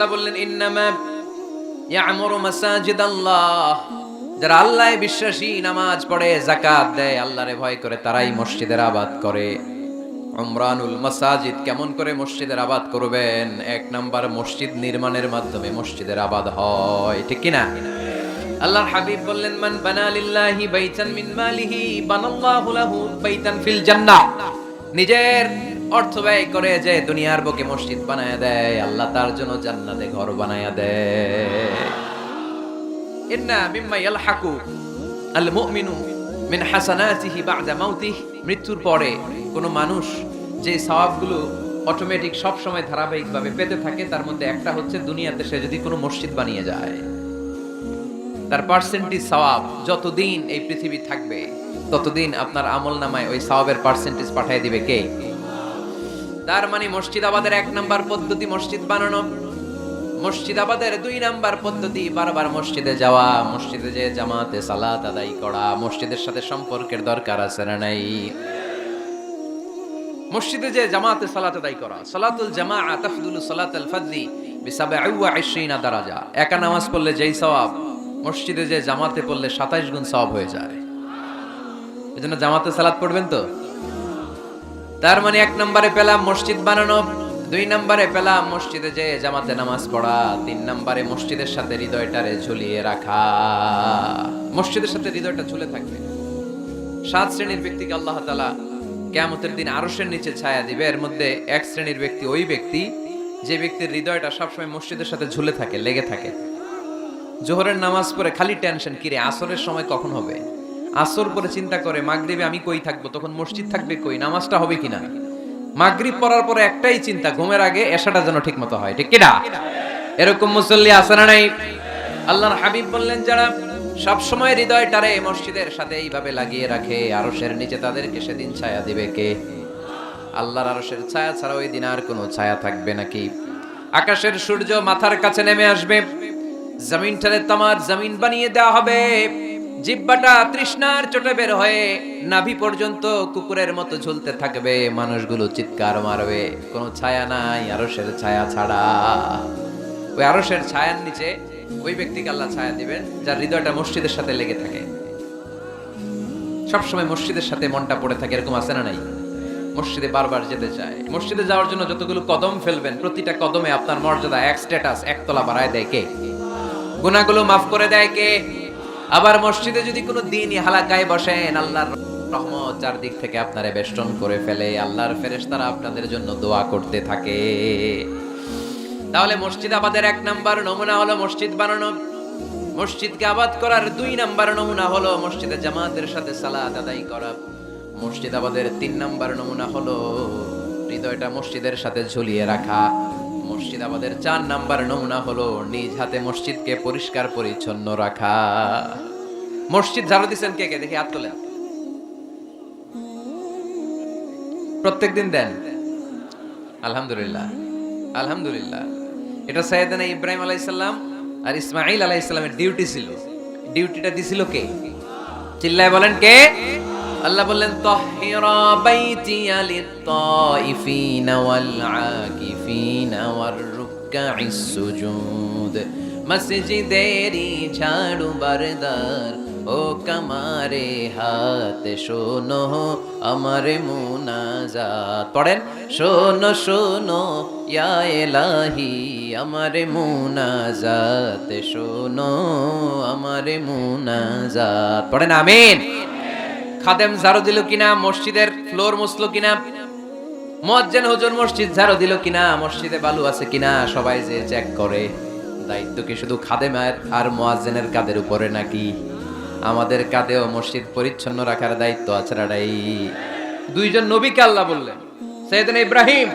আল্লাহ বললেন, ইন্নামা আল্লাহ আল্লাহ বিশ্বাসী, নামাজ পড়ে, যাকাত দেয়, আল্লাহরে ভয় করে, তারাই মসজিদের আবাদ করে। উমরানুল মাসাজিদ কেমন করে মসজিদের আবাদ করবেন? এক নাম্বার মসজিদ নির্মাণের মাধ্যমে মসজিদের আবাদ হয়, ঠিক কিনা? আল্লাহর হাবিব বললেন, মান বানা লিল্লাহি বাইতান মিন মালিহি, বানাল্লাহু লাহু বাইতান ফিল জান্নাহ। নিজের অর্থ ব্যয় করে যে দুনিয়ার বুকে মসজিদ বানায় দেয়, আল্লাহ তার জন্য জান্নাতে ঘর বানায় দেয়। আল মুমিনু মিন হাসানাতিহি বা'দা মাউতিহি। মৃত্যুর পরে কোনো মানুষ যে সওয়াবগুলো অটোমেটিক সব সময় ধারাবাহিকভাবে পেতে থাকে, তার মধ্যে একটা হচ্ছে দুনিয়াতে সে যদি কোনো মসজিদ বানিয়ে যায়, তার পার্সেন্টেজ সওয়াব যতদিন এই পৃথিবী থাকবে, ততদিন আপনার আমল নামায় ওই সওয়াবের পার্সেন্টেজ পাঠিয়ে দিবে কে? তার মানে মসজিদ আবাদের এক নাম্বার পদ্ধতি মসজিদ বানানো। মসজিদ আবাদের দুই নাম্বার পদ্ধতি, বারবার মসজিদে যাওয়া, মসজিদে যে জামাতে সালাত আদায় করা, মসজিদের সাথে সম্পর্কের দরকার আছে না নাই? মসজিদে যে জামাতে সালাত আদায় করা, সালাতুল জামা তাফদুল সালাতুল ফাজরি বিসাবঈ ওয়া 20 দারাজা। একা নামাজ পড়লে যেই সওয়াব, মসজিদে যে জামাতে পড়লে 27 গুণ সওয়াব হয়ে যায়। এজন্য জামাতে সালাত পড়বেন তো? তার মানে এক নম্বরে পেলাম মসজিদ বানানো, দুই নম্বরে পেলাম মসজিদে যে জামাতে নামাজ পড়া, তিন নম্বরে মসজিদের সাথে হৃদয়টারে ঝুলিয়ে রাখা। মসজিদের সাথে হৃদয়টা ঝুলে থাকবে। সাত শ্রেণির ব্যক্তিকে আল্লাহ তালা কেয়ামতের দিন আরশের নিচে ছায়া দিবে। এর মধ্যে এক শ্রেণির ব্যক্তি ওই ব্যক্তি, যে ব্যক্তির হৃদয়টা সবসময় মসজিদের সাথে ঝুলে থাকে, লেগে থাকে। জোহরের নামাজ পড়ে খালি টেনশন, কিরে, আসরের সময় কখন হবে? আসর পরে চিন্তা করে, মাগরিবে আমি কই থাকব? তখন মসজিদ থাকবে কই? নামাজটা হবে কিনা? মাগরিব পড়ার পরে একটাই চিন্তা, ঘুমের আগে এসাটা যেন ঠিক মতো হয়। ঠিক কিনা? এরকম মুসল্লি আছে না নাই? আল্লাহর হাবিব বললেন, যারা সব সময় হৃদয়টারে মসজিদের সাথে এইভাবে লাগিয়ে রাখে, আরশের নিচে তাদেরকে সেদিন ছায়া দিবে কে? আল্লাহর আরশের ছায়া ছাড়া ওই দিন আর কোনো ছায়া থাকবে নাকি আকাশের সূর্য মাথার কাছে নেমে আসবে, জমিনটারে তামার জমিন বানিয়ে দেওয়া হবে। জিব্বাটা তৃষ্ণার চোটে বের হয়ে নাভি পর্যন্ত কুকুরের মতো ঝুলতে থাকবে, মানুষগুলো চিৎকার মারবে। কোনো ছায়া নাই, আরশের ছায়া ছাড়া। ওই আরশের ছায়ার নিচে ওই ব্যক্তিকে আল্লাহ ছায়া দিবেন, যার হৃদয়টা মসজিদের সাথে লেগে থাকে। সবসময় মসজিদের সাথে মনটা পড়ে থাকে, এরকম আছে না নাই? মসজিদে বারবার যেতে চায়। মসজিদে যাওয়ার জন্য যতগুলো কদম ফেলবেন, প্রতিটা কদমে আপনার মর্যাদা, এক স্ট্যাটাস একতলা বাড়ায় দেয় কে? গুনাহগুলো মাফ করে দেয় কে? আবার মসজিদে যদি কোনো দিনই হালাকায় বসেন, আল্লাহর রহমত চারদিক থেকে আপনারে বেষ্টন করে ফেলে, আল্লাহর ফেরেশতারা আপনাদের জন্য দোয়া করতে থাকে। তাহলে মসজিদ আবাদের এক নাম্বার নমুনা হলো মসজিদ বানানো। মসজিদকে আবাদ করার দুই নাম্বার নমুনা হলো মসজিদে জামাতের সাথে সালাত আদায় করা। মসজিদ আবাদের তিন নাম্বার নমুনা হলো হৃদয়টা মসজিদের সাথে ঝুলিয়ে রাখা। মসজিদ আমাদের চার নাম্বার নমুনা হলো নিজ হাতে মসজিদকে পরিষ্কার পরিচ্ছন্ন রাখা। মসজিদ ঝাড়ু দিচ্ছেন কে কে? দেখি হাত তোলেন। প্রত্যেক দিন। দেন আলহামদুলিল্লাহ। আলহামদুলিল্লাহ। এটা সৈয়দানা ইব্রাহিম আলাইসাল্লাম আর ইসমাইল আলাইসাল্লামের ডিউটি ছিল। ডিউটিটা দিছিল কে? চিল্লায় বলেন কে? আল্লাহ বললেন তাহিরা বাইতিয়া লিত-তাইফিনা ওয়াল আকিফিনা ওয়ার রুকআইস সুজুদ। মসজিদেরি ঝাড়ু বারদার, ও কামারে হাত শোনো, আমার মুনাজাত। পড়েন, শোনো শোনো, ইয়া এলাহি আমার মুনাজাত, শোনো, আমার মুনাজাত। পড়েন, আমিন। খাদেম ঝাড়ু দিল কিনা, মসজিদের ফ্লোর মুছলো কিনা মজ্জেন হুজুর মসজিদ ঝাড়ু দিল কিনা, মসজিদে বালু আছে কিনা, সবাই যে চেক করে। দায়িত্ব কি শুধু খাদেমের আর মোয়াজ্জেনের কাদের উপরে নাকি? আমাদের কাঁধেও মসজিদ পরিচ্ছন্ন রাখার দায়িত্ব আছে রাডাই দুইজন নবীকে আল্লাহ বললেন, সৈয়দিন ইব্রাহিম,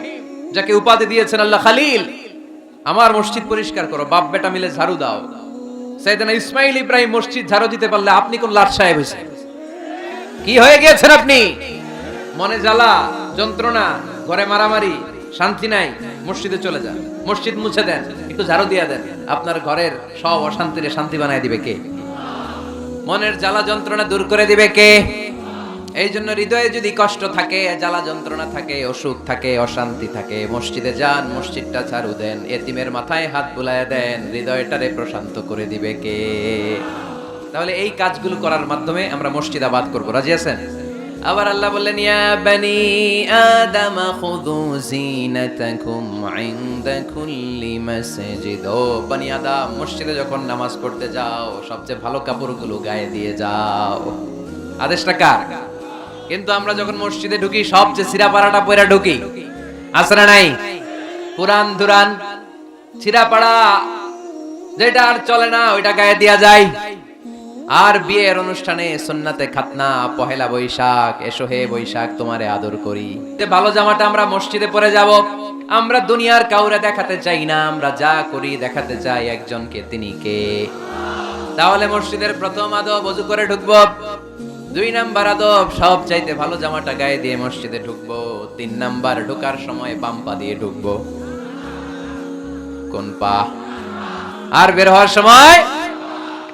যাকে উপাধি দিয়েছেন আল্লাহ খালিল, আমার মসজিদ পরিষ্কার করো বাপ বেটা মিলে ঝাড়ু দাও। সৈয়দিন ইসমাইল ইব্রাহিম মসজিদ ঝাড়ু দিতে পারলে আপনি কোন লাট সাহেব হয়েছেন? কি হয়ে গিয়েছেন আপনি? মনে জ্বালা, যন্ত্রণা, ঘরে মারামারি, শান্তি নাই, মসজিদে চলে যান। মসজিদ মুছে দেন, একটু ঝাড়ু দিয়ে দেন। আপনার ঘরের সব অশান্তিরে শান্তি বানায় দিবে কে? মনের জ্বালা যন্ত্রণা দূর করে দিবে কে? এই জন্য হৃদয়ে যদি কষ্ট থাকে, জ্বালা যন্ত্রণা থাকে, অসুখ থাকে, অশান্তি থাকে, মসজিদে যান, মসজিদটা ঝাড়ু দেন, এতিমের মাথায় হাত বুলায় দেন, হৃদয়টারে প্রশান্ত করে দিবে কে? তাহলে এই কাজগুলো করার মাধ্যমে আমরা মসজিদ আবাদ করব। রাজি আছেন? আবার আল্লাহ বললেন, ইয়া বানি আদম, খুযু জিনাতাকুম ইনদা কুল্লি মাসজিদ। ও বানি আদম, মসজিদে যখন নামাজ পড়তে যাও, সবচেয়ে ভালো কাপড়গুলো গায়ে দিয়ে যাও। আদেশটা কার? কিন্তু আমরা যখন মসজিদে ঢুকি, সবচেয়ে সিরা পাড়াটা পয়রা ঢুকি আসরা নাই? পুরান দুরান ছিঁড়া পাড়া যেটা আর চলে না, ওইটা গায়ে দেয়া যায়। আর বিয়ের অনুষ্ঠানে সুন্নাতে খাতনা, পহেলা বৈশাখ, এসো হে বৈশাখ, তোমারে আদর করি। ভালো জামাটা আমরা মসজিদে পরে যাব। আমরা দুনিয়ার কাউরে দেখাতে চাই না, আমরা যা করি দেখাতে চাই একজনকে, তিনি কে? তাহলে মসজিদের প্রথম আদব অজু করে ঢুকবো। দুই নাম্বার আদব, সব চাইতে ভালো জামাটা গায়ে দিয়ে মসজিদে ঢুকবো। তিন নাম্বার, ঢোকার সময় বাম দিয়ে ঢুকবো। কোন পা? আর বের হওয়ার সময়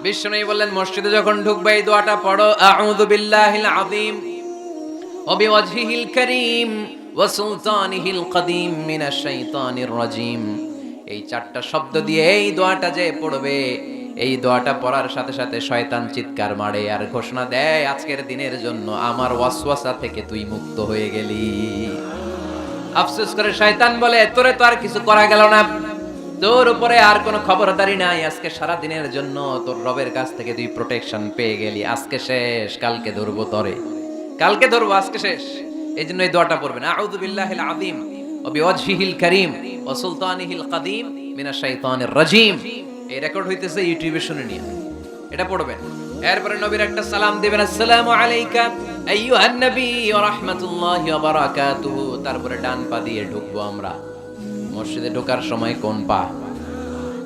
বিষ্ণু বললেন, মসজিদে যখন ঢুকবে এই দোয়াটা পড়ো, আউযু বিল্লাহিল আযীম ওয়া বিওয়াজহিল কারীম ওয়া সুলতানিহিল কদীম মিনাশ শাইতানির রাজীম। এই চারটা শব্দ দিয়ে এই দোয়াটা যে পড়বে, এই দোয়াটা পড়ার সাথে সাথে শয়তান চিৎকার মারে আর ঘোষণা দেয়, আজকের দিনের জন্য আমার ওয়াসওয়াসা থেকে তুই মুক্ত হয়ে গেলি। আফসোস করে শয়তান বলে, তোরে তো আর কিছু করা গেল না। তোর উপরে আর কোনো খবরদারি নাই। আজকে সারা দিনের জন্য তোর রবের কাছ থেকে তুই প্রোটেকশন পেয়ে গেলি। আজকে শেষ, কালকে ধরবো তরে। কালকে ধরবো, আজকে শেষ। এই জন্য এই দোয়াটা পড়বেন। আউযু বিল্লাহিল আযীম ওয়া বিওয়াজহিল কারীম ওয়া সুলতানিহিল কাদীম মিনাশ শাইতানির রাজীম। এই রেকর্ড হইতেছে ইউটিউবে শুনে নিয়ে। এটা পড়বেন। এরপরে নবীর একটা সালাম দিবেন। আসসালামু আলাইকা আইয়ুহান নবী ওয়া রাহমাতুল্লাহি ওয়া বারাকাতুহু। তারপরে ডান পা দিয়ে ঢুকবো আমরা। মসজিদে ঢোকার সময় কোন পা?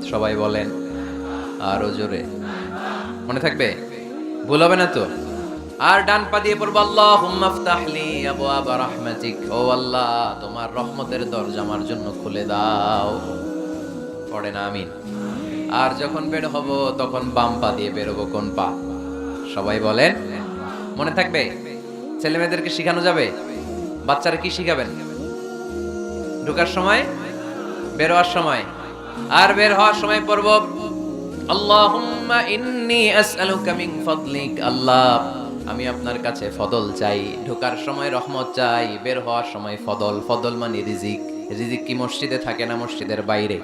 সবাই বলেন। আরও জোরে মনে থাকবে? ভুল হবে না তো? আর ডান পা দিয়ে পড়ব আল্লাহ হুম্মাফতাহলি আবু আবা রাহমাতিক। ও আল্লাহ, তোমার রহমতের দরজা আমার জন্য খুলে দাও। পড়ে না, আমিন। আর যখন বের হব, তখন বাম পা দিয়ে বেরোবো কোন পা? সবাই বলেন। মনে থাকবে? ছেলে মেয়েদেরকে শেখানো যাবে? বাচ্চারা কি শিখাবেন? ঢোকার সময় বের হওয়ার সময়। আর বের হওয়ার সময় পড়ব, আল্লাহুম্মা ইন্নি আসআলুকা মিন ফাদলিক। আল্লাহ, আমি আপনার কাছে ফদল চাই, ঢোকার সময় রহমত চাই, বের হওয়ার সময় ফদল। ফদল মানে রিজিক। রিজিক কি মসজিদে থাকে না মসজিদের বাইরে?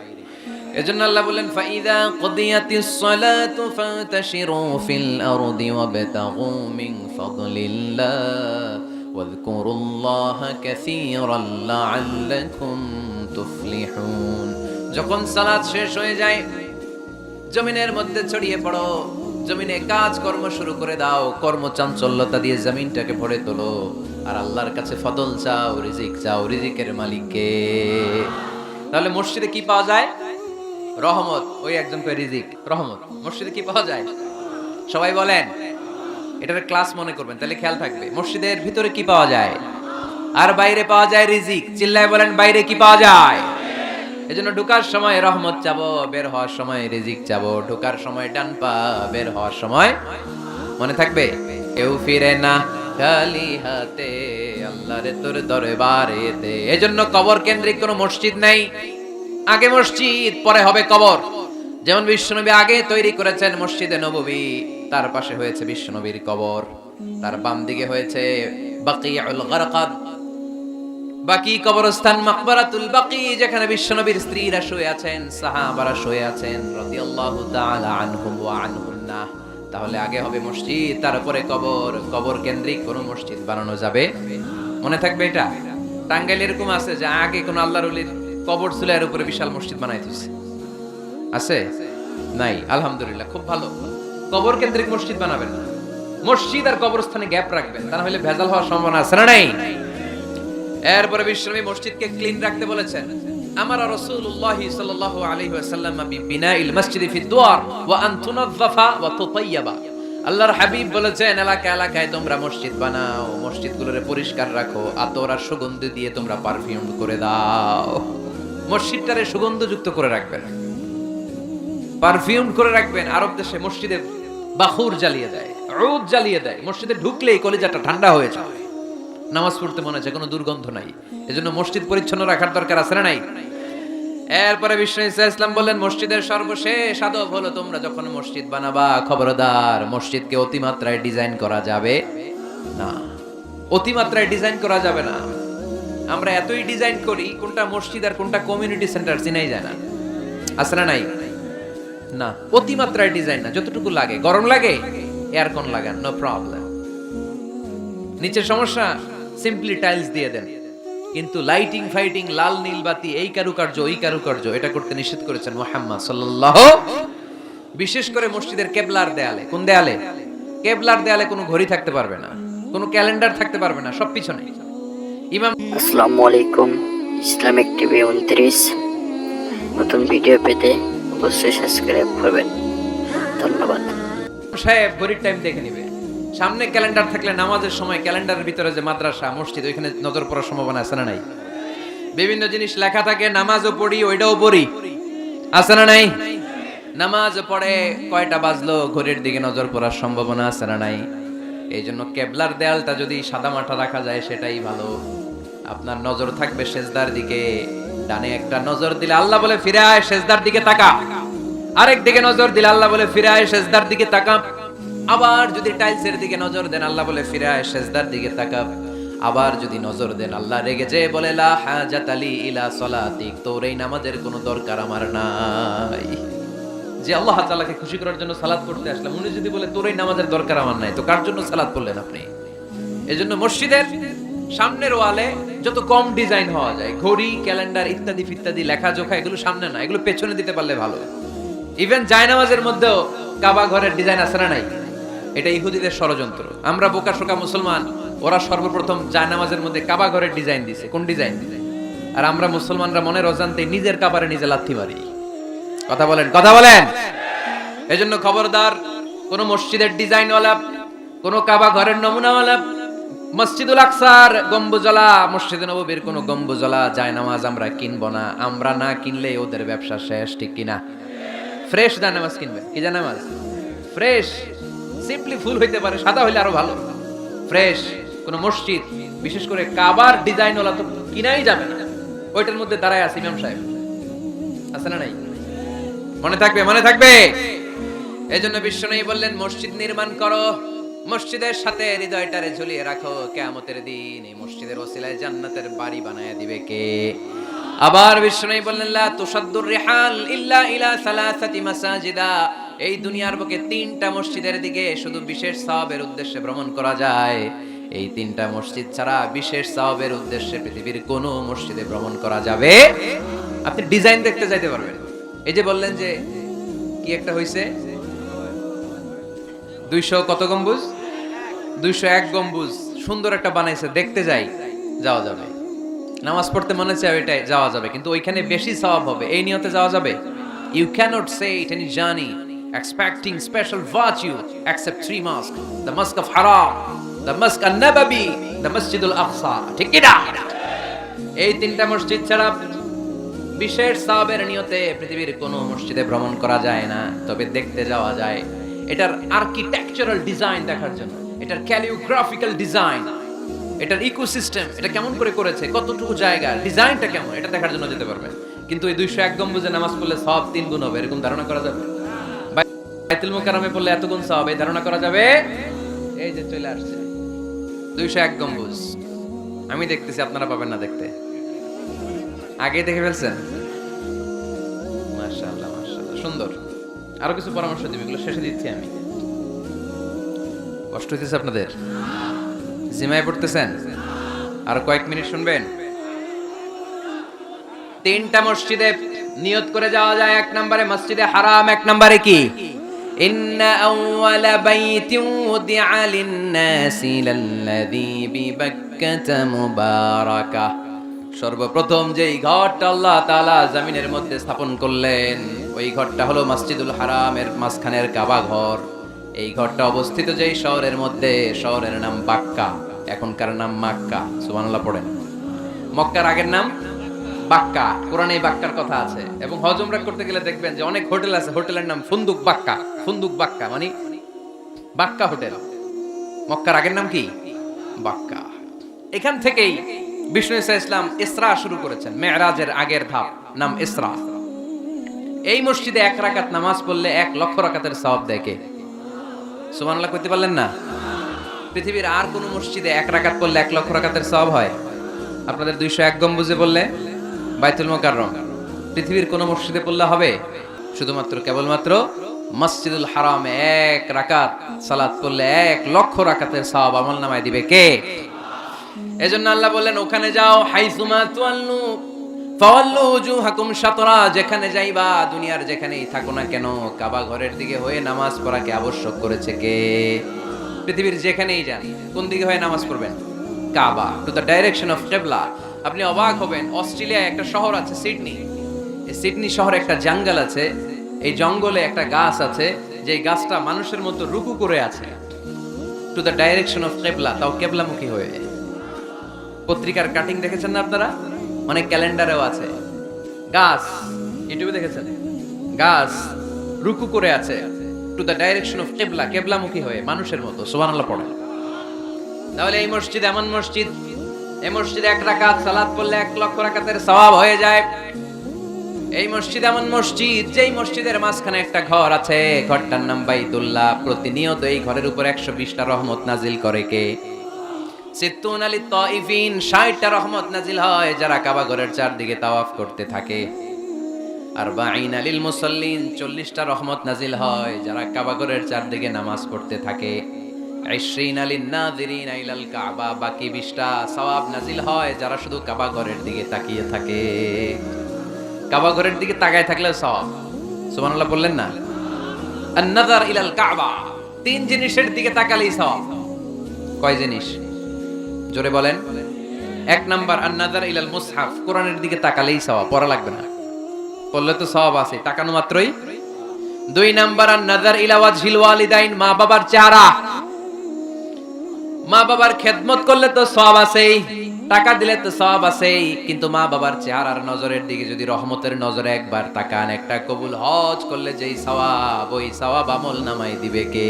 এজন্য আল্লাহ বলেন ফাইদা কুদিয়াতিস সালাতু ফান্তাশিরু ফিল আরদি ওয়াবতাগু মিন ফাদলিল্লাহ। واذكروا الله كثيرا لعلكم تفلحون যখন সালাত শেষ হয়ে যায় জমিনের মধ্যে ছড়িয়ে পড়ো জমিনে কাজ কর্ম শুরু করে দাও কর্ম চাঞ্চল্যতা দিয়ে জমিনটাকে ভরে তোলো আর আল্লাহর কাছে ফদল চাও রিজিক চাও রিজিকের মালিককে তাহলে মসজিদে কি পাওয়া যায় রহমত ওই একজন করে রিজিক রহমত মসজিদে কি পাওয়া যায় সবাই বলেন এটার ক্লাস মনে করবেন, তাহলে খেয়াল থাকবে। মসজিদের ভিতরে কি পাওয়া যায়? আর বাইরে পাওয়া যায় রিজিক। চিল্লায় বলেন, বাইরে কি পাওয়া যায়? এজন্য ঢোকার সময় রহমত চাবো, বের হওয়ার সময় রিজিক চাবো। ঢোকার সময় ডান পা, বের হওয়ার সময় মনে থাকবে? কেউ ফিরে না, খালি হাতে আল্লাহরে তোর দরবারেতে। এজন্য কবর কেন্দ্রিক কোনো মসজিদ নাই। আগে মসজিদ, পরে হবে কবর। যেমন বিশ্বনবী আগে তৈরি করেছেন মসজিদে নববী, তার পাশে হয়েছে বিশ্বনবীর কবর, তার বাম দিকে হয়েছে বাকি কবরস্থান মাকবারাতুল বাকি, যেখানে বিশ্বনবীর স্ত্রীরা শুয়ে আছেন, সাহাবারা শুয়ে আছেন, রাদিয়াল্লাহু তাআলা আনহুম ওয়া আনহুন্নাহ তাহলে আগে হবে মসজিদ, তারপরে কবর। কবর কেন্দ্রিক কোন মসজিদ বানানো যাবে? মনে থাকবে এটা? টাঙ্গাইল এরকম আছে যে আগে কোন আল্লাহর কবর ছিল, এর উপরে বিশাল মসজিদ বানাই দিয়েছে আছে? নাই, আলহামদুলিল্লাহ, খুব ভালো। কবর কেন্দ্রিক মসজিদ বানাবেন না। মসজিদ আর কবরস্থানে গ্যাপ রাখবেন, তা হলে ভেজাল হওয়ার সম্ভাবনা আছে না নাই? এরপরে বিশ্বনবী মসজিদকে ক্লিন রাখতে বলেছেন, আমার রাসূলুল্লাহ সাল্লাল্লাহু আলাইহি ওয়াসাল্লাম বিনাইল মসজিদি ফি দুয়ার, ওয়া আন তুনাযযাফা ওয়া তুতাইয়াবা। আল্লাহর হাবিব বলেছেন এলাকা এলাকায় তোমরা মসজিদ বানাও মসজিদগুলোরে পরিষ্কার রাখো, আতর আর সুগন্ধি দিয়ে তোমরা পারফিউম করে দাও। মসজিদটারে সুগন্ধযুক্ত করে রাখবেন। পারফিউম করে রাখবেন আরব দেশে মসজিদে বাহুর জ্বালিয়ে দেয়, রোদ জ্বালিয়ে দেয়। মসজিদে ঢুকলেই কলিজাটা ঠান্ডা হয়ে যায়। নামাজ পড়তে মনে হচ্ছে কোনো দুর্গন্ধ নাই। এজন্য মসজিদ পরিচ্ছন্ন রাখার দরকার আছে না নাই? এরপরে বিষ্ণু ইসা ইসলাম বললেন, মসজিদের সর্বশেষ আদব হলো তোমরা যখন মসজিদ বানাবা, খবরদার, মসজিদকে অতিমাত্রায় ডিজাইন করা যাবে না। অতিমাত্রায় ডিজাইন করা যাবে না। আমরা এতই ডিজাইন করি, কোনটা মসজিদ আর কোনটা কমিউনিটি সেন্টার চিনাই যায় না। না নাই? না অতিমাত্রায় ডিজাইন না, যতটুকু লাগে। গরম লাগে এয়ারকন লাগান নো প্রবলেম নিচের সমস্যা সিম্পলি টাইলস দিয়ে দেন। কিন্তু লাইটিং ফাইটিং লাল, নীল, বাতি, এই কারুকার্য, ওই কারুকার্য, এটা করতে নিষেধ করেছেন মোহাম্মদ সাল্লাল্লাহু বিশেষ করে মসজিদের কেবলার দেয়ালে। কোন দেয়ালে? কেবলার দেয়ালে কোনো ঘড়ি থাকতে পারবে না, কোনো ক্যালেন্ডার থাকতে পারবে না, সব পিছনে। ইমাম আসসালামু আলাইকুম, ইসলামিক টিভি উনত্রিশ। নতুন ভিডিও পেতে অবশ্যই সাবস্ক্রাইব করবেন। ধন্যবাদ। সাহেব, ঘড়ির টাইম দেখে নিবে। সামনে ক্যালেন্ডার থাকলে নামাজের সময় ক্যালেন্ডারের ভিতরে যে মাদ্রাসা, মসজিদ, ওইখানে নজর পড়ার সম্ভাবনা আছে না নাই? বিভিন্ন জিনিস লেখা থাকে, নামাজও পড়ি, ওইটাও পড়ি। আছে না নাই? নামাজ পড়ে, কয়টা বাজলো, ঘড়ির দিকে নজর পড়ার সম্ভাবনা আছে না নাই? এই জন্য কেবলার দেয়ালটা যদি সাদা মাঠা রাখা যায়, সেটাই ভালো। আপনার নজর থাকবে সেজদার দিকে। ডানে একটা নজর দিলে আল্লাহ বলে ফিরে আয় সেজদার দিকে তাকা। আরেক দিকে নজর দিলে আল্লাহ বলে ফিরে আয় সেজদার দিকে তাকা। আবার যদি টাইলসের দিকে নজর দেন, আল্লাহ বলে ফিরে আয় সেজদার দিকে তাকা। আবার যদি নজর দেন, আল্লাহ রেগে যে বলে, লা হাজাত আলী ইলা সলাতিক, তোর এই নামাজের কোনো দরকার আমার নাই। যে আল্লাহ তাআলাকে খুশি করার জন্য সালাত করতে আসলাম, উনি যদি বলে, তোর এই নামাজের দরকার আমার নাই, তো কার জন্য সালাত করলেন আপনি? এজন্য মসজিদের সামনের ওয়ালে যত কম ডিজাইন হওয়া যায়, ঘড়ি, ক্যালেন্ডার ইত্যাদি ফিত্যাদি, লেখাজোখা, এগুলো সামনে না, এগুলো পেছনে দিতে পারলে ভালো। ইভেন জায়নামাজের মধ্যেও কাবা ঘরের ডিজাইন আছে না নাই? এটা ইহুদিদের ষড়যন্ত্র। আমরা বোকা, শোকা মুসলমান, ওরা সর্বপ্রথম জায়নামাজের মধ্যে কাবা ঘরের ডিজাইন দিছে। কোন ডিজাইন? আর আমরা মুসলমানরা মনের অজান্তে নিজের কাবারে নিজে লাথি মারি। কথা বলেন কথা বলেন! এজন্য খবরদার, কোন মসজিদের ডিজাইনওয়ালা, কোন কাবা ঘরের নমুনা নমুনাওয়ালা মসজিদুল আকসার গম্বুজলা মসজিদ নববীর কোন গম্বুজলা যায় নামাজ আমরা কিনবো না, আমরা না কিনলে ওদের ব্যবসা শেষ, ঠিক কিনা? ফ্রেশ যায় নামাজ কিনবে, কি যায় নামাজ ফ্রেশ সিম্পলি ফুল হইতে পারে, সাদা হইলে আরও ভালো। ফ্রেশ, কোন মসজিদ, বিশেষ করে কাবার ডিজাইনওয়ালা তো কিনাই যাবে না। ওইটার মধ্যে দাঁড়ায় আছে ইমাম সাহেব। আছে না নাই? মনে থাকবে মনে থাকবে? এই জন্য বিশ্বনয়ী বললেন, মসজিদ নির্মাণ করো। মসজিদের সাথে হৃদয়টারে ঝুলিয়ে রাখো, কেয়ামতের দিন এই মসজিদের ওসিলায় জান্নাতের বাড়ি বানায় দিবে কে? আবার বিশ্বনয়ী বললেন, লা তুসাদ্দুর ইল্লা ইলা সালাসাতি মাসাজিদা। এই দুনিয়ার বুকে তিনটা মসজিদের দিকে শুধু বিশেষ সওয়াবের উদ্দেশ্যে ভ্রমণ করা যায়। এই তিনটা মসজিদ ছাড়া বিশেষ সওয়াবের উদ্দেশ্যে পৃথিবীর কোনো মসজিদে ভ্রমণ করা যাবে? আপনি ডিজাইন দেখতে যাইতে পারবেন। এই যে বললেন যে, কি একটা হইছে? দুইশো কত গম্বুজ? দুইশো এক গম্বুজ সুন্দর একটা বানাইছে, দেখতে যাই, যাওয়া যাবে। নামাজ পড়তে মনে চায় ওইটাই যাওয়া যাবে, কিন্তু ওইখানে বেশি সওয়াব হবে। এই নিয়তে যাওয়া যাবে? You cannot say it any journey expecting special virtue, except three mosques. The mosque of haram, the mosque an-nabawi, the masjid al-aqsa ঠিক কি না? এই তিনটা মসজিদ ছাড়া বিশেষ সাহাবের নিয়তে পৃথিবীর কোনো মসজিদে ভ্রমণ করা যায় না, তবে দেখতে যাওয়া যায়। এটার আর্কিটেকচারাল ডিজাইন দেখার জন্য। এটার ক্যালিওগ্রাফিক্যাল ডিজাইন, এটার ইকোসিস্টেম, এটা কেমন করে করেছে, কতটুকু জায়গা, ডিজাইনটা কেমন, এটা দেখার জন্য যেতে পারবে। কিন্তু এই দুইশো এক গম্বুজে নামাজ পড়লে সব তিন গুণ হবে, এরকম ধারণা করা যাবে? বাইতুল মুকাররমে পড়লে এত গুণ সব, এই ধারণা করা যাবে? এই যে চলে আসছে। দুইশো এক গম্বুজ। আমি দেখতেছি, আপনারা পাবেন না দেখতে। আগে দেখে ফেলছেন? মাশাআল্লাহ মাশাআল্লাহ, সুন্দর। আরও কিছু পরামর্শ দিবে, এগুলো শেষে দিচ্ছি আমি। কষ্ট হইতেছে আপনাদের জিমায় পড়তেছেন আর কয়েক মিনিট শুনবেন তিনটা মসজিদে নিয়ত করে যাওয়া যায় এক নম্বরে মসজিদে হারাম এক নম্বরে কি إن أول بيت وضع للناس للذي ببكة مباركة সর্বপ্রথম যেই ঘরটা আল্লাহ তাআলা জমিনের মধ্যে স্থাপন করলেন ওই ঘরটা হলো মসজিদুল হারামের মাঝখানের কাবা ঘর এই ঘরটা অবস্থিত যেই শহরের মধ্যে, শহরের নাম বাক্কা, এখনকার নাম মাক্কা, সুবহানাল্লাহ পড়েন। মক্কার আগের নাম বাক্কা কোরআনে বাক্কার কথা আছে। এবং হজ উমরা করতে গেলে দেখবেন যে অনেক হোটেল আছে, হোটেলের নাম ফুন্দুক বাক্কা ফুন্দুক বাক্কা মানে বাক্কা হোটেল। মক্কার আগের নাম কি? বাক্কা। এখান থেকেই বিষ্ণু ইসা ইসলাম ইসরা শুরু করেছেন মেয়েরাজের আগের ধাপ, নাম ইসরা। এই মসজিদে এক রাকাত নামাজ পড়লে এক লক্ষ রাকাতের দেয় কে? সুবহানাল্লাহ করতে পারলেন না? পৃথিবীর আর কোন মসজিদে এক রাকাত পড়লে এক লক্ষ রাকাতের সব হয়? আপনাদের দুইশো এক গম্বুজে বললে বাইতুল মোকাররম। পৃথিবীর কোন মসজিদে পড়লে হবে? শুধুমাত্র কেবলমাত্র মসজিদুল হারাম এক রাকাত সালাত পড়লে এক লক্ষ রাকাতের সব আমল নামায় দিবে কে? এজন্য আল্লাহ বললেন, ওখানে যাও, হাইসুমা তুয়াল্লু উজুহাকুম শাতরা, যেখানে যাইবা, দুনিয়ার যেখানেই থাকো না কেন, কাবা ঘরের দিকে হয়ে নামাজ পড়াকে আবশ্যক করেছে কে? পৃথিবীর যেখানেই যান, কোন দিকে হয়ে নামাজ পড়বেন? Kaaba to the direction of qibla আপনি অবাক হবেন, অস্ট্রেলিয়ায় একটা শহর আছে, সিডনি। সিডনি শহরে একটা জঙ্গল আছে, এই জঙ্গলে একটা গাছ আছে যে গাছটা মানুষের মতো রুকু করে আছে। টু দ্য ডাইরেকশন অফ কেবলা তাও কেবলামুখী হয়ে। পত্রিকার কাটিং দেখেছেন না আপনারা? অনেক ক্যালেন্ডারেও আছে। গাছ, ইউটিউবে দেখেছেন? গাছ রুকু করে আছে টু দ্য ডাইরেকশন অফ কেবলা, কেবলামুখী হয়ে, মানুষের মতো, সুবহানাল্লাহ পড়ে। তাহলে এই মসজিদ এমন মসজিদ, এই মসজিদে এক রাকাত সালাত পড়লে এক লক্ষ রাকাতের সওয়াব হয়ে যায়। এই মসজিদ এমন মসজিদ, যেই মসজিদের মাঝখানে একটা ঘর আছে, ঘরটার নাম বাইতুল্লাহ। প্রতিনিয়ত এই ঘরের উপর একশো বিশটা রহমত নাজিল করে কে? সিত্তুন আলী তাইফিন, ষাটটা রহমত নাজিল হয় যারা কাবা ঘরের চারদিকে তাওয়াফ করতে থাকে। আর বাইন আলিল মুসল্লিন, চল্লিশটা রহমত নাজিল হয় যারা কাবা ঘরের চারদিকে নামাজ পড়তে থাকে। আইশ্রিন আলিন নাদিরিন আইলাল কাবা, বাকি বিশটা সওয়াব নাজিল হয় যারা শুধু কাবা ঘরের দিকে তাকিয়ে থাকে। কাবা ঘরের দিকে তাকায় থাকলে সওয়াব। সুবহানাল্লাহ বললেন না? আন-নাযার ইলাল কাবা, তিন জিনিসের দিকে তাকালেই সওয়াব। কয় জিনিস? জোরে বলেন। এক নাম্বার আন্নাদার ইলাল মুসহাফ। কোরআনের দিকে তাকালেই সওয়াব, পড়া লাগবে না। পড়লে তো সওয়াব আছে, তাকানো মাত্রই। দুই নাম্বার আন্নাদার ইলা ওয়াজহিল ওয়ালিদাইন, মা বাবার চেহারা। মা বাবার খেদমত করলে তো সওয়াব আছেই, টাকা দিলে তো সওয়াব আছেই, কিন্তু মা বাবার চেহারার নজরের দিকে যদি রহমতের নজরে একবার তাকান, একটা কবুল হজ করলে যেই সওয়াব, ওই সওয়াব আমল নামাই দিবে কে?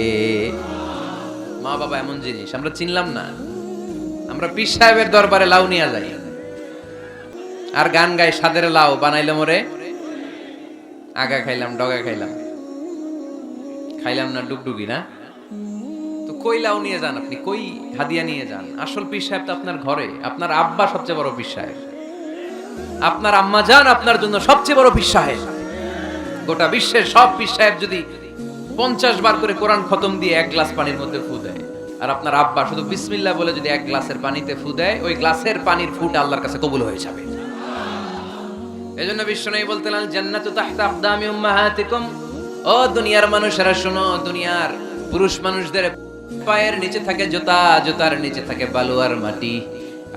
মা বাবা এমন জিনিস, আমরা চিনলাম না। আমরা পীর সাহেবের দরবারে লাউ নিয়ে যাই। আর গান গাই, সাদের লাউ বানাইলে মোরে আগা খাইলাম, ডগা খাইলাম। খাইলাম না, ডুগডুগি না। তো কই লাউ নিয়ে যান আপনি? কই হাদিয়া নিয়ে যান? আসল পীর সাহেব তো আপনার ঘরে। আপনার আব্বা সবচেয়ে বড় পীর সাহেব। আপনার আম্মা যান, আপনার জন্য সবচেয়ে বড় পীর সাহেব। গোটা বিশ্বের সব পীর সাহেব যদি পঞ্চাশ বার করে কোরআন খতম দিয়ে এক গ্লাস পানির মধ্যে ফু দেয়। আর আপনার আব্বা শুধু বিসমিল্লা বলে যদি এক গ্লাসের পানিতে ফু দেয়, ওই গ্লাসের পানির ফুট আল্লাহর কাছে কবুল হয়ে যাবে। এই জন্য বিশ্ব নেই বলতে লাগলেন জান্নাতু তাহতা উম্মাহাতিকুম। ও দুনিয়ার মানুষেরা, শোনো, দুনিয়ার পুরুষ মানুষদের পায়ের নিচে থাকে জুতা, জুতার নিচে থাকে বালু আর মাটি।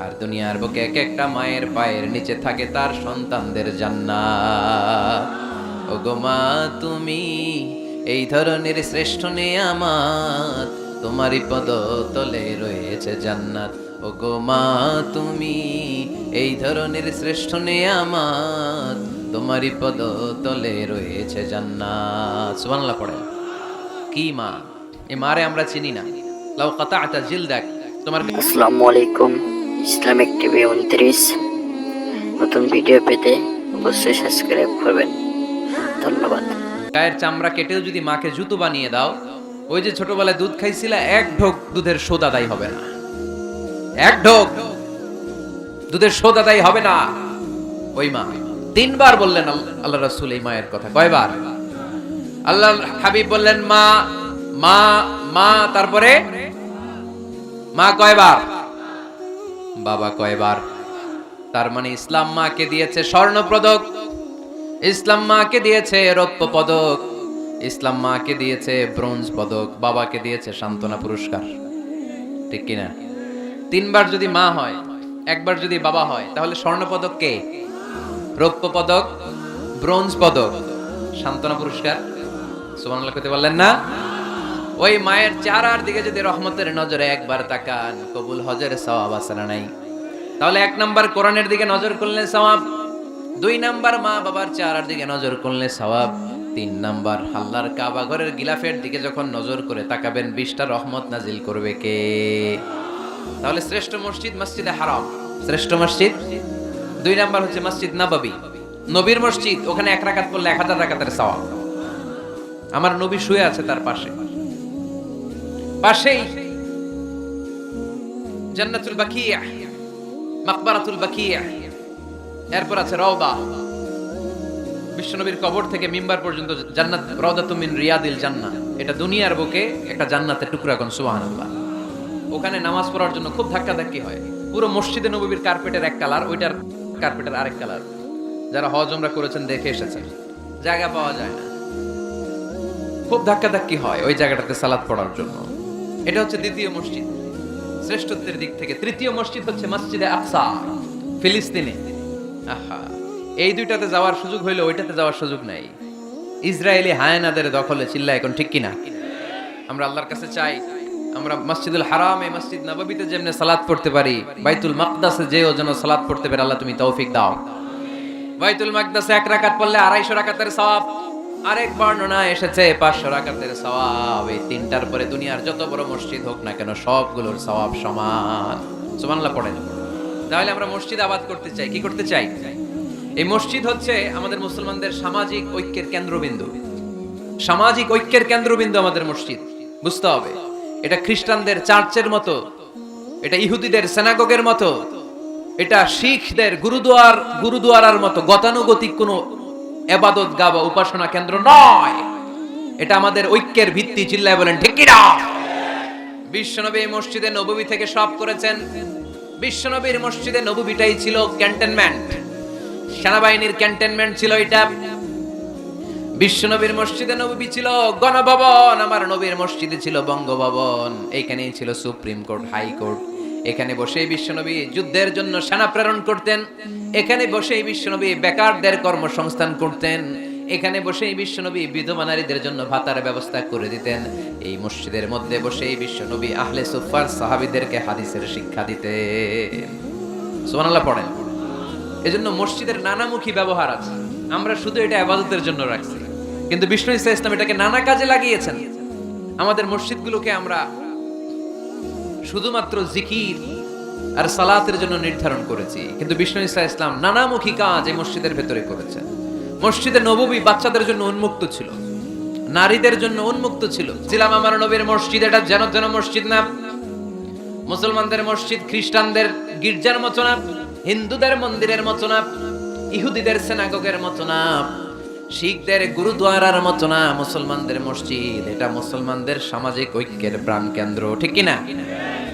আর দুনিয়ার বুকে এক একটা মায়ের পায়ের নিচে থাকে তার সন্তানদের জান্নাত। ও গো মা, তুমি এই ধরনের শ্রেষ্ঠ নেয়ামাত। তোমারই পদ তলে রয়েছে জান্নাত। ও গো মা তুমি এই ধরনের শ্রেষ্ঠ নেয়ামাত তোমারই পদ তলে রয়েছে জান্নাত। সুবহানাল্লাহ পড়ে কি মা? এ মারে আমরা চিনি না। লাউ কাতাআতা জিলদাক। তোমার আসসালামু আলাইকুম। ইসলামিক টিভি উনত্রিশ। নতুন ভিডিও পেতে অবশ্যই সাবস্ক্রাইব করবেন। ধন্যবাদ। গায়ের চামড়া কেটেও যদি মাকে জুতো বানিয়ে দাও ওই যে ছোটবেলায় দুধ খাইছিলা, এক ঢোক দুধের শোধ আদায় হবে না। এক ঢোক দুধের শোধ আদায় হবে না। ওই মা, তিনবার বললেন আল্লাহ রাসূল এই মায়ের কথা, কয়বার? আল্লাহ হাবিব বললেন, মা মা মা, তারপরে? মা, কয়বার? বাবা, কয়বার? তার মানে ইসলাম মাকে দিয়েছে স্বর্ণ পদক ইসলাম মাকে দিয়েছে রৌপ্য পদক। ইসলাম মাকে দিয়েছে ব্রোঞ্জ পদক, বাবাকে দিয়েছে সান্ত্বনা পুরস্কার। ঠিক কিনা? তিনবার যদি মা হয়, একবার যদি বাবা হয়, তাহলে স্বর্ণ পদক কে? রৌপ্য পদক, ব্রোঞ্জ পদক, সান্ত্বনা পুরস্কার। সুবহানাল্লাহ করতে পারলেন না? ওই মায়ের চেহারার দিকে যদি রহমতের নজরে একবার তাকান, কবুল হজের সওয়াব না নাই? তাহলে এক নাম্বার কোরআনের দিকে নজর করলে সওয়াব, দুই নাম্বার মা বাবার চেহারার দিকে নজর করলে সওয়াব। তিন নাম্বার আল্লাহর কাবা ঘরের গিলাফের দিকে যখন নজর করে তাকাবেন, বিশটা রহমত নাজিল করবে কে? তাহলে শ্রেষ্ঠ মসজিদ মসজিদে হারাম। শ্রেষ্ঠ মসজিদ? দুই নাম্বার হচ্ছে মসজিদ নববী। নবীর মসজিদ, ওখানে এক রাকাত পড়লে এক হাজার রাকাতের সওয়াব। আমার নবী শুয়ে আছে তার পাশে। পাশেই জান্নাতুল বাকিয়া, মাকবারাতুল বাকিয়া। এরপর আছে রওদা। বিশ্বনবীর কবর থেকে মিম্বার পর্যন্ত জান্নাত রওদাতুম মিন রিয়াদিল জান্নাহ। এটা দুনিয়ার বুকে একটা জান্নাতের টুকরা কোন সুবহানাল্লাহ। ওখানে নামাজ পড়ার জন্য খুব ধাক্কাধাক্কি হয়। পুরো মসজিদে নবীর কার্পেটের এক কালার ওইটার কার্পেটের আরেক কালার যারা হজ ওমরা করেছেন, দেখে এসেছেন। জায়গা পাওয়া যায় না। খুব ধাক্কাধাক্কি হয় ওই জায়গাটাতে সালাত পড়ার জন্য। এটা হচ্ছে দ্বিতীয় মসজিদ। শ্রেষ্ঠত্বের দিক থেকে তৃতীয় মসজিদ হচ্ছে মসজিদে আকসা, ফিলিস্তিনে। আহা। এই দুইটাতে যাওয়ার সুযোগ হইলে ওইটাতে যাওয়ার সুযোগ নাই। ইসরায়েলি হায়নাদের দখলে চিল্লা এখন ঠিক কিনা? আমরা আল্লাহর কাছে চাই, আমরা মসজিদুল হারাম, এই মসজিদ নববীতে যেমনি সালাত পড়তে পারি, বাইতুল মাকদাসে যেও যেন সালাত পড়তে পারে, আল্লাহ তুমি তৌফিক দাও। বাইতুল মাকদাসে এক রাকাত পড়লে আড়াইশো রাকাতের সওয়াব, আরেক বর্ণনা এসেছে পাঁচশো রাকাতের সওয়াব। এই তিনটার পরে দুনিয়ার যত বড় মসজিদ হোক না কেন, সবগুলোর সওয়াব সমান। সুবহানাল্লাহ তাহলে আমরা মসজিদ আবাদ করতে চাই, কি করতে চাই? এই মসজিদ হচ্ছে আমাদের মুসলমানদের সামাজিক ঐক্যের কেন্দ্রবিন্দু। সামাজিক ঐক্যের কেন্দ্রবিন্দু আমাদের মসজিদ, বুঝতে হবে। এটা খ্রিস্টানদের চার্চের মতো, এটা ইহুদিদের সেনাগগের মতো, এটা শিখদের গুরুদুয়ার, গুরুদুয়ারার মতো গতানুগতিক কোনো এবাদত গা বা উপাসনা কেন্দ্র নয়। এটা আমাদের ঐক্যের ভিত্তি চিল্লায় বলেন, ঠিক বিশ্বনবী এই মসজিদে নববী থেকে সব করেছেন। বিশ্বনবীর মসজিদে নববীটাই ছিল ক্যান্টনমেন্ট সেনাবাহিনীর ক্যান্টনমেন্ট ছিল এটা। বিশ্বনবীর মসজিদে নবী ছিল, গণভবন, আমার নবীর মসজিদে ছিল বঙ্গভবন, এইখানেই ছিল সুপ্রিম কোর্ট, হাই কোর্ট। এখানে বসেই বিশ্বনবী যুদ্ধের জন্য সেনা প্রেরণ করতেন, এখানে বসেই বিশ্বনবী বেকারদের কর্মসংস্থান করতেন, এখানে বসেই বিশ্বনবী বিধবা নারীদের জন্য ভাতার ব্যবস্থা করে দিতেন, এই মসজিদের মধ্যে বসেই বিশ্বনবী আহলে সুফার সাহাবিদেরকে হাদিসের শিক্ষা দিতেন। সুবহানাল্লাহ, পড়েন। এজন্য মসজিদের নানামুখী ব্যবহার আছে। আমরা শুধু এটা আবাদতের জন্য রাখছি। কিন্তু বিষ্ণু ইসা ইসলাম এটাকে নানা কাজে লাগিয়েছেন। আমাদের মসজিদগুলোকে আমরা শুধুমাত্র জিকির আর সালাতের জন্য নির্ধারণ করেছি। কিন্তু বিষ্ণু ইসা ইসলাম নানামুখী কাজ এই মসজিদের ভেতরে করেছেন। মসজিদে নববী বাচ্চাদের জন্য উন্মুক্ত ছিল। নারীদের জন্য উন্মুক্ত ছিল। ছিলাম আমার নবীর মসজিদ, এটা যেন যেন মসজিদ না? মুসলমানদের মসজিদ, খ্রিস্টানদের গির্জার মতো না? হিন্দুদের মন্দিরের মতো না ইহুদিদের সেনাগগের মতো না শিখদের গুরুদ্বারার মতো না মুসলমানদের মসজিদ। এটা মুসলমানদের সামাজিক ঐক্যের প্রাণ কেন্দ্র, ঠিক কি না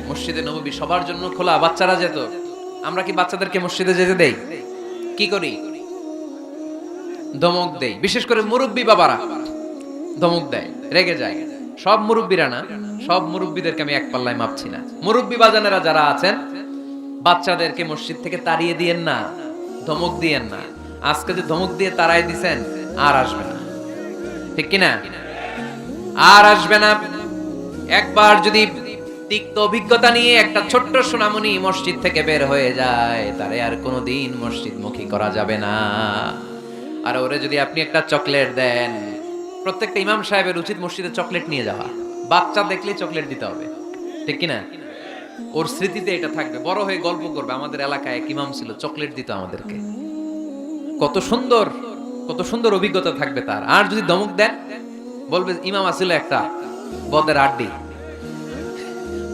মসজিদে নবী সবার জন্য খোলা, বাচ্চারা যেত। আমরা কি বাচ্চাদেরকে মসজিদে যেতে দেই? কি করি? ধমক দেই। বিশেষ করে মুরব্বী বাবারা ধমক দেয়, রেগে যায়। সব মুরব্বীরা না, সব মুরব্বীদেরকে আমি এক পাল্লায় মাপছি না। মুরব্বী বাজানেরা যারা আছেন বাচ্চাদেরকে মসজিদ থেকে তাড়িয়ে দিয়েন না, ধমক দিয়েন না। আজকে যে ধমক দিয়ে তাড়াই দিছেন, আর আসবে না। ঠিক কি না আর আসবে না। একবার যদি তিক্ত অভিজ্ঞতা নিয়ে একটা ছোট্ট সোনামণি মসজিদ থেকে বের হয়ে যায়, তারে আর কোনোদিন মসজিদ মুখী করা যাবে না। আর ওরে যদি আপনি একটা চকলেট দেন, প্রত্যেকটা ইমাম সাহেবের উচিত মসজিদে চকলেট নিয়ে যাওয়া। বাচ্চা দেখলেই চকলেট দিতে হবে। ঠিক কি না ওর স্মৃতিতে এটা থাকবে। বড় হয়ে গল্প করবে। আমাদের এলাকায় এক ইমাম ছিল, চকলেট দিত আমাদেরকে। কত সুন্দর কত সুন্দর অভিজ্ঞতা থাকবে তার। আর যদি দমক দেন, বলবে, ইমাম আসলে একটা বদের আড্ডি।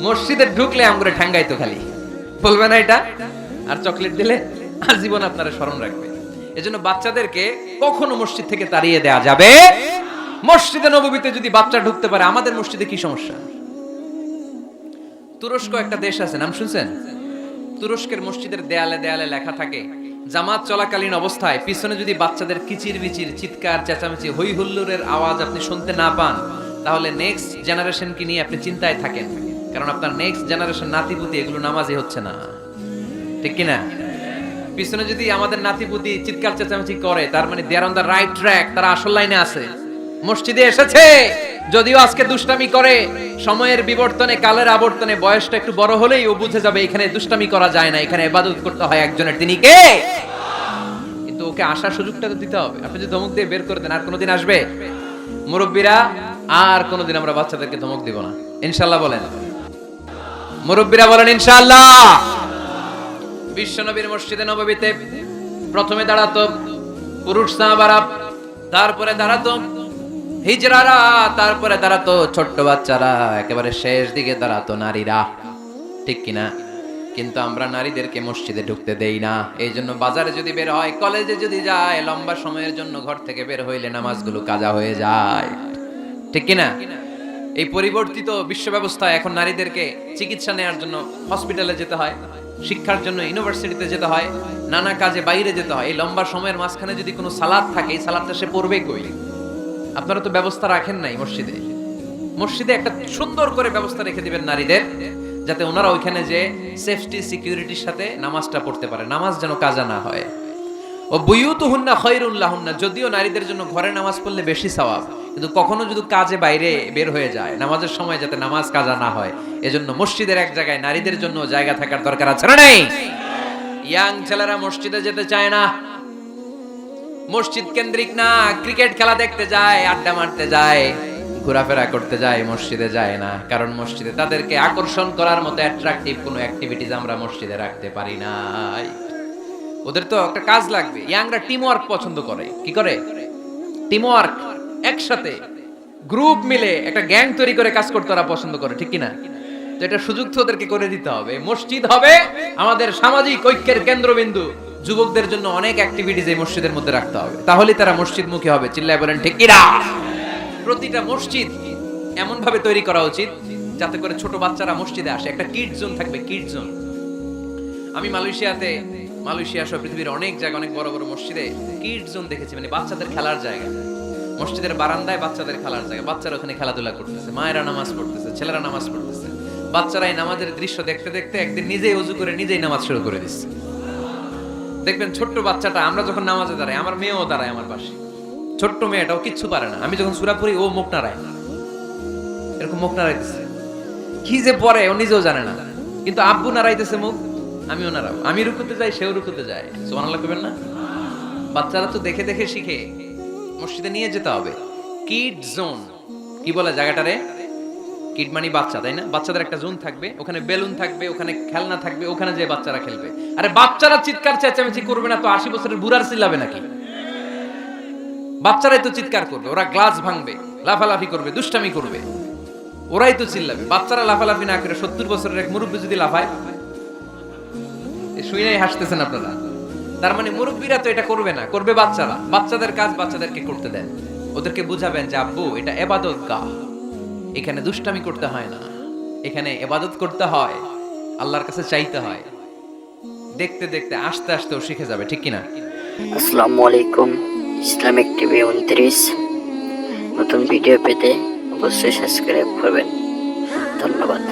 মসজিদে ঢুকলে আমগুলো ঠ্যাঙ্গাইতো খালি। বলবে না এটা? আর চকলেট দিলে আজীবন আপনারা স্মরণ রাখবে এজন্য বাচ্চাদেরকে কখনো মসজিদ থেকে তাড়িয়ে দেয়া যাবে মসজিদে নববীতে যদি বাচ্চা ঢুকতে পারে, আমাদের মসজিদে কি সমস্যা? তুরস্ক একটা দেশ আছে, নাম শুনছেন? তুরস্কের মসজিদের দেয়ালে দেয়ালে লেখা থাকে, জামাত চলাকালীন অবস্থায় পিছনে যদি বাচ্চাদের কিচির বিচির চিৎকার, চেঁচামেচি, হই হুল্লোড়ের আওয়াজ আপনি শুনতে না পান, তাহলে নেক্সট জেনারেশনকে নিয়ে আপনি চিন্তায় থাকেন, কারণ আপনার নেক্সট জেনারেশন নাতিপুতি এগুলো নামাজই হচ্ছে না। ঠিক কিনা? পিছনে যদি আমাদের নাতিপুতি চিৎকার, চেঁচামেচি করে, তার মানে there on the right track তারা আসল লাইনে আছে। মসজিদে এসেছে! যদিও আজকে দুষ্টামি করে, সময়ের বিবর্তনে, কালের আবর্তনে বয়সটা একটু বড় হলেই ও বুঝে যাবে এখানে দুষ্টামি করা যায় না, এখানে ইবাদত করতে হয় একজনের। তিনি কে? কিন্তু ওকে আসার সুযোগটা তো দিতে হবে। আপনি যদি ধমক দিয়ে বের করে দেন, আর কোনোদিন আসবে? মুরব্বীরা, আর কোনোদিন আমরা বাচ্চাদেরকে ধমক দিব না। ইনশাল্লাহ বলেন। মুরব্বীরা বলেন ইনশাআল্লাহ বিশ্বনবীর মসজিদে নববীতে প্রথমে দাঁড়াতো পুরুষ সাহাবারা, তারপরে দাঁড়াতো হিজরারা, তারপরে দাঁড়াতো ছোট্ট বাচ্চারা, একেবারে শেষ দিকে দাঁড়াতো নারীরা। ঠিক কিনা? কিন্তু আমরা নারীদেরকে মসজিদে ঢুকতে দেই না। এই জন্য বাজারে যদি বের হয়, কলেজে যদি যায়, লম্বা সময়ের জন্য ঘর থেকে বের হইলে নামাজগুলো কাজা হয়ে যায়। ঠিক কিনা? এই পরিবর্তিত বিশ্ব ব্যবস্থা এখন নারীদেরকে চিকিৎসা নেওয়ার জন্য হসপিটালে যেতে হয়, শিক্ষার জন্য ইউনিভার্সিটিতে যেতে হয়, নানা কাজে বাইরে যেতে হয়। এই লম্বা সময়ের মাঝখানে যদি কোনো সালাদ থাকে, এই সালাদটা সে পড়বে কই? আপনারা তো ব্যবস্থা রাখেন নাই মসজিদে। মসজিদে একটা সুন্দর করে ব্যবস্থা রেখে দিবেন নারীদের, যাতে ওনারা ওইখানে যে সেফটি সিকিউরিটির সাথে নামাজটা পড়তে পারে, নামাজ যেন কাজা না হয়। ও বুয়ুত হুন্না খৈরুল্লাহ হুন্না যদিও নারীদের জন্য ঘরে নামাজ পড়লে বেশি সওয়াব, কিন্তু কখনো যদি কাজে বাইরে বের হয়ে যায়, নামাজের সময় যাতে নামাজ কাজা না হয়, এজন্য মসজিদের এক জায়গায় নারীদের জন্য জায়গা থাকার দরকার আছে না নেই? ইয়াং ছেলেরা মসজিদে যেতে চায় না। মসজিদ কেন্দ্রিক না, ক্রিকেট খেলা দেখতে যায়, আড্ডা মারতে যায়, ঘোরাফেরা করতে যায়, মসজিদে যায় না। কারণ মসজিদে তাদেরকে আকর্ষণ করার মতো অ্যাট্রাকটিভ কোনো অ্যাক্টিভিটিস আমরা মসজিদে রাখতে পারি নাই। ওদের তো একটা কাজ লাগবে। ইয়াংরা টিম ওয়ার্ক পছন্দ করে। কি করে? টিম ওয়ার্ক একসাথে গ্রুপ মিলে একটা গ্যাং তৈরি করে কাজ করতে ওরা পছন্দ করে, ঠিক কিনা? তো এটা সুযোগ তো ওদেরকে করে দিতে হবে। মসজিদ হবে আমাদের সামাজিক ঐক্যের কেন্দ্রবিন্দু। যুবকদের জন্য অনেক অ্যাক্টিভিটিস এই মসজিদের মধ্যে রাখতে হবে। তাহলে তারা মসজিদ মুখী হবে। চিল্লায় বলেন, ঠিক কিনা? প্রতিটা মসজিদ এমন ভাবে তৈরি করা উচিত যাতে করে ছোট বাচ্চারা মসজিদে আসে। একটা কিড জোন থাকবে কিড জোন আমি মালয়েশিয়াতে, মালয়েশিয়া সহ পৃথিবীর অনেক জায়গায়, অনেক বড় বড় মসজিদে কিড জোন দেখেছি। মানে বাচ্চাদের খেলার জায়গা। মসজিদের বারান্দায় বাচ্চাদের খেলার জায়গা। বাচ্চারা ওখানে খেলাধুলা করতেছে, মায়েরা নামাজ পড়তেছে, ছেলেরা নামাজ পড়তেছে। বাচ্চারা এই নামাজের দৃশ্য দেখতে দেখতে একদিন নিজেই উজু করে নিজেই নামাজ শুরু করে দিচ্ছে। দেখবেন ছোট্ট বাচ্চাটা, আমরা যখন নামাজে দাঁড়াই, আমার মেয়েও দাঁড়ায় আমার পাশে। ছোট্ট মেয়েটাও কিচ্ছু পারে না। আমি যখন সুরা পড়ি, ও মুখ নাড়ায়। এরকম মুখ নাড়াইতেছে। কি যে পরে, ও নিজেও জানে না। কিন্তু আব্বু নাড়াইতেছে মুখ, আমিও নাড়াবো। আমি রুকুতে যাই, সেও রুকুতে যায়। সোমানাল্লাহ করবেন না? বাচ্চারা তো দেখে দেখে শিখে। মসজিদে নিয়ে যেতে হবে। Kid zone. কি বলে জায়গাটারে? কিড মানি বাচ্চা, তাই না? বাচ্চাদের একটা জোন থাকবে, ওখানে বেলুন থাকবে, ওখানে খেলনা থাকবে, ওখানে যে বাচ্চারা খেলবে। আরে বাচ্চারা চিৎকার চেঁচামেচি করবে না তো আশি বছরের বুড়ার চিল্লাবে নাকি? বাচ্চারাই তো চিৎকার করবে, ওরা গ্লাস ভাঙবে, লাফালাফি করবে, দুষ্টামি করবে। ওরাই তো চিল্লাবে, বাচ্চারা লাফালাফি না করে সত্তর বছরের এক মুরব্বী যদি লাফায়। শুনেই হাসতেছেন আপনারা। তার মানে মুরব্বীরা তো এটা করবে না, করবে বাচ্চারা। বাচ্চাদের কাজ বাচ্চাদেরকে করতে দেন। ওদেরকে বুঝাবেন যে, আব্বু, এটা এবাদত গা এখানে দুষ্টামি করতে হয় না। এখানে এবাদত করতে হয়, আল্লাহর কাছে চাইতে হয়। দেখতে দেখতে আস্তে আস্তে ও শিখে যাবে, ঠিক কিনা? আসসালামু আলাইকুম, ইসলামিক টিভি উনত্রিশ। নতুন ভিডিও পেতে অবশ্যই সাবস্ক্রাইব করবেন। ধন্যবাদ।